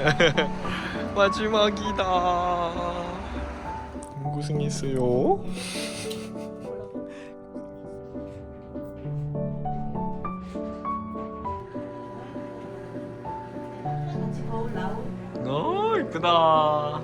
마지막이다. 고생했어요. 어 이쁘다.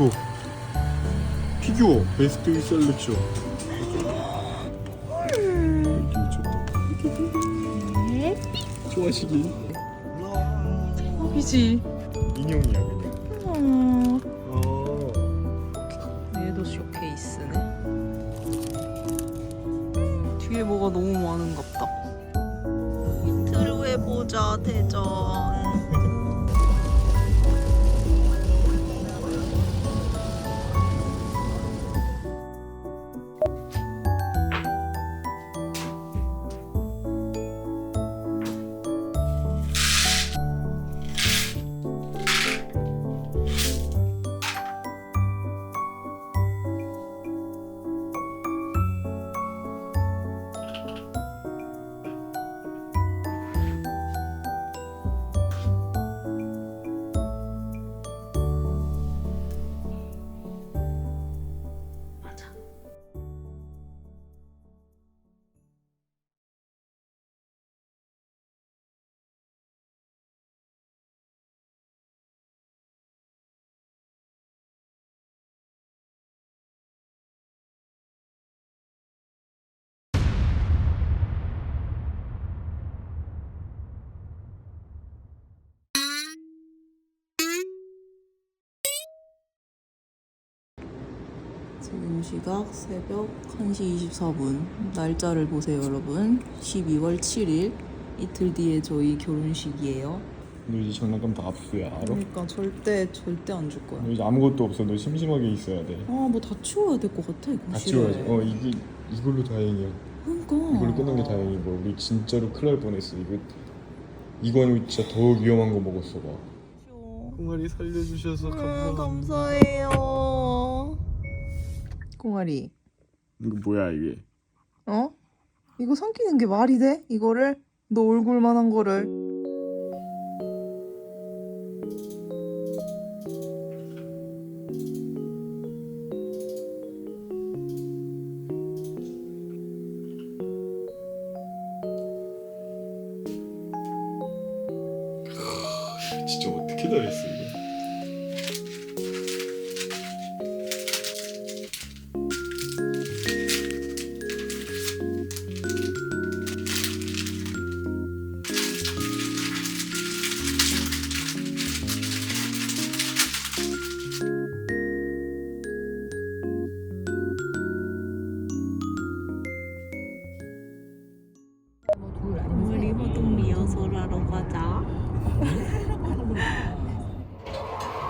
이거 피규어 베스트 셀렉션. 미쳤다. 좋아하시기. 이지. 인형이야 그냥. 어. 얘도 쇼케이스네. 뒤에 뭐가 너무 많은갑다. 이틀 후에 보자 대전. 지금 시각 새벽 1시 24분. 날짜를 보세요, 여러분. 12월 7일. 이틀 뒤에 저희 결혼식이에요. 너 이제 장난감 다 압수야 알아? 그러니까 절대 절대 안 줄 거야. 너 이제 아무것도 없어. 너 심심하게 있어야 돼. 아, 뭐 다 치워야 될 것 같아. 이거 다. 치워야지. 어 이게 이걸로 다행이야. 그러니까. 이걸로 끝난 게 다행이고 우리 진짜로 큰일 날 뻔했어. 이거 이건 진짜 더 위험한 거 먹었어 봐. 꽁알이 살려주셔서 음, 감사해요. 꽁아리, 이거 뭐야 이게? 어? 이거 삼키는 게 말이 돼? 이거를? 너 얼굴만한 거를?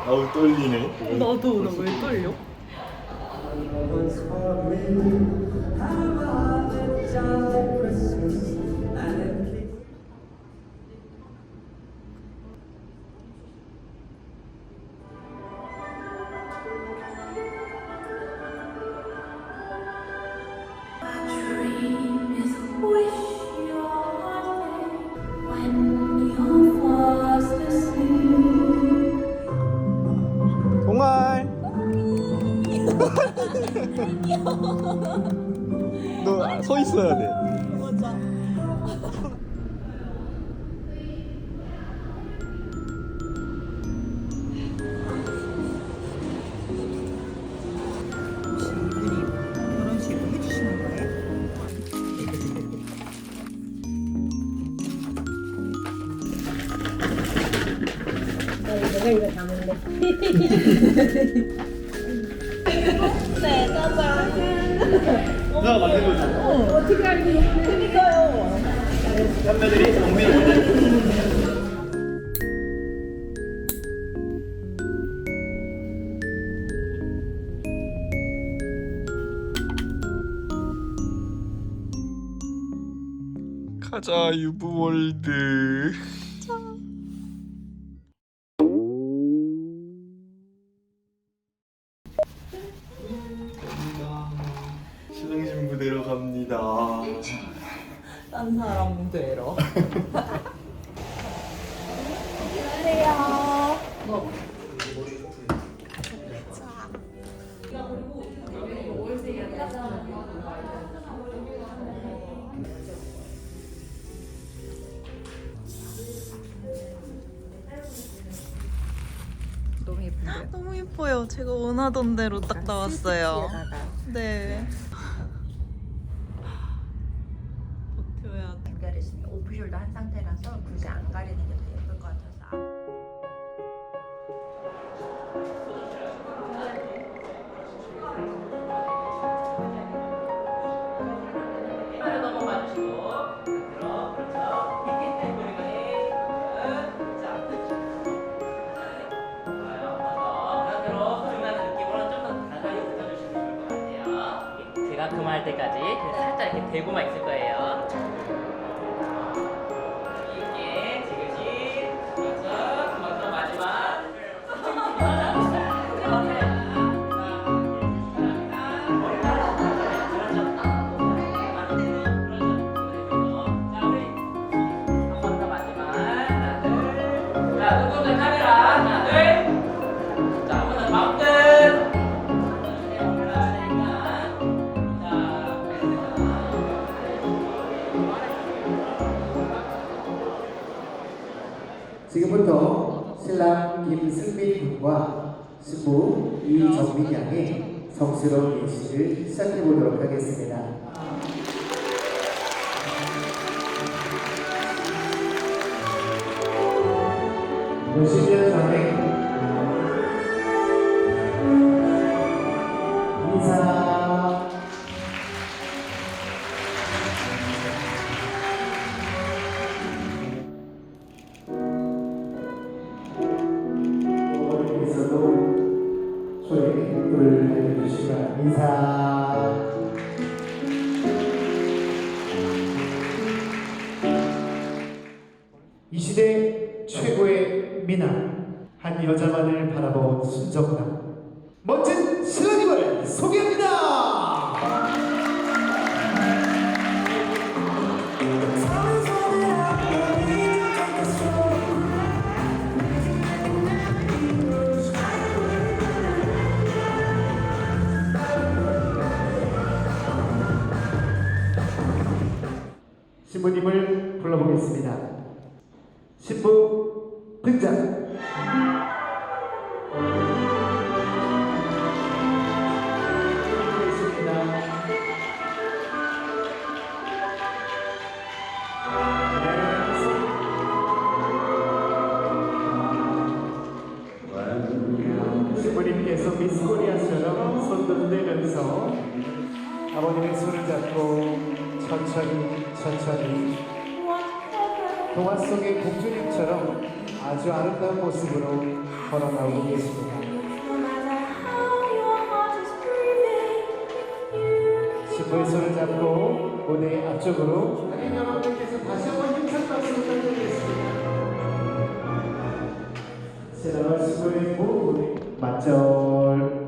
아우 떨리네. 나도 나 왜 떨려? 그니까요. 판매들이 정민을 올려줬고. 가자 유부월드. 신랑신부 내려갑니다 딴 사람 되러. 너무 예쁜데요? 너무 예뻐요. 제가 원하던 대로 딱 나왔어요. 네. 때까지 그냥 살짝 이렇게 대고만 있을 거예요. 지금부터 신랑 김승민 군과 신부 이정민 양의 성스러운 예식을 시작해 보도록 하겠습니다. 이 시대 최고의 미남 한 여자만을 바라본 순정남 멋진 신랑님을 소개합니다 신부님을 불러보겠습니다. 신부 등장. 신부님께서 미스 코리아처럼 손도 내면서 아버님의 손을 잡고 천천히 천천히 동화 속의 공주님처럼 아주 아름다운 모습으로 걸어 나오고 계십니다. 신부의 손을 잡고 무대 앞쪽으로 하객 여러분들께서 다시 한번 힘찬 박수 부탁드리겠습니다. 신랑과 신부의 무대 맞절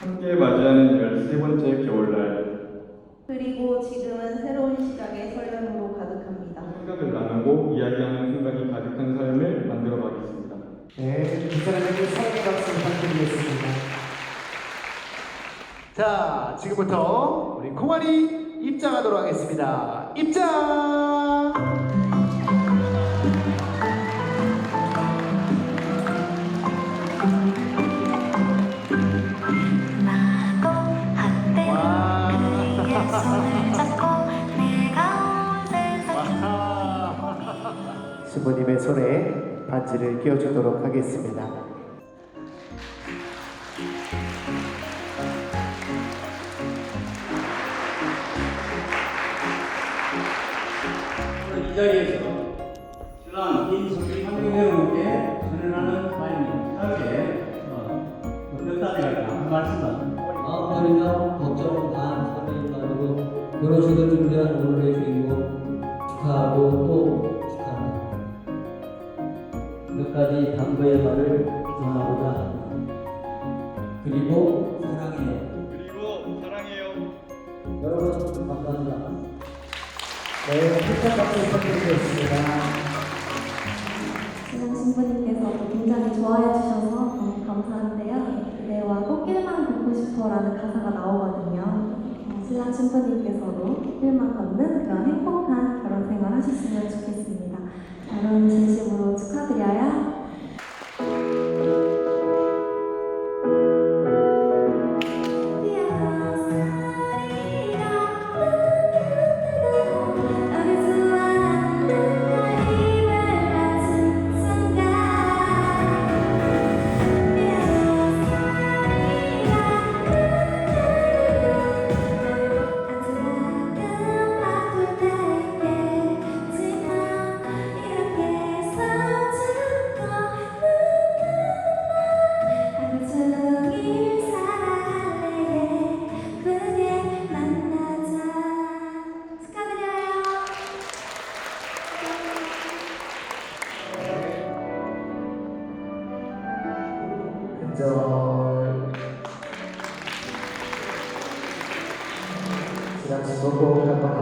함께 맞이하는 13번째 겨울날 그리고 지금은 새로운 시작의 설렘으로 가득합니다. 생각을 나누고 이야기하는 순간이 가득한 삶을 만들어 가겠습니다. 네, 두 사람에게 사랑의 박수 부탁드리겠습니다. 자, 지금부터 우리 콩알이 입장하도록 하겠습니다. 입장! 신부님의 손에 반지를 끼워주도록 하겠습니다. 이 자리에서 신랑 김성기 한국여러분께 전해하는 바입니다. 짧게 어, 몇 가지 한 말씀만. 마음만이나 걱정 다 사랑이 나누고 결혼식을 준비한 오늘의 주인공 축하하고 또 사랑의 당부의 말을 전하고자 합니다. 그리고 사랑해요. 그리고 사랑해요. 여러분 감사합니다. 네, 축하 박수 부탁드리겠습니다. 지난 신부님께서 굉장히 좋아해 주셔서 너무 감사한데요. 그대와 꽃길만 걷고 싶어라는 가사가 나오거든요. 어, 신랑 신부님께서도 꽃길만 걷는 그런 행복한 결혼 생활 하셨으면 좋겠습니다.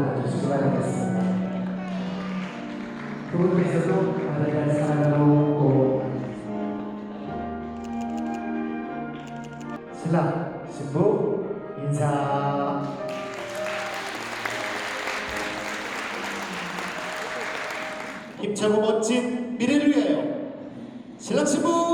알려주시기 바라겠습니다. 그분께서도 하늘날 사랑으로 꼭 신랑, 신부 인사 힘차고 멋진 미래를 위하여 신랑 신부!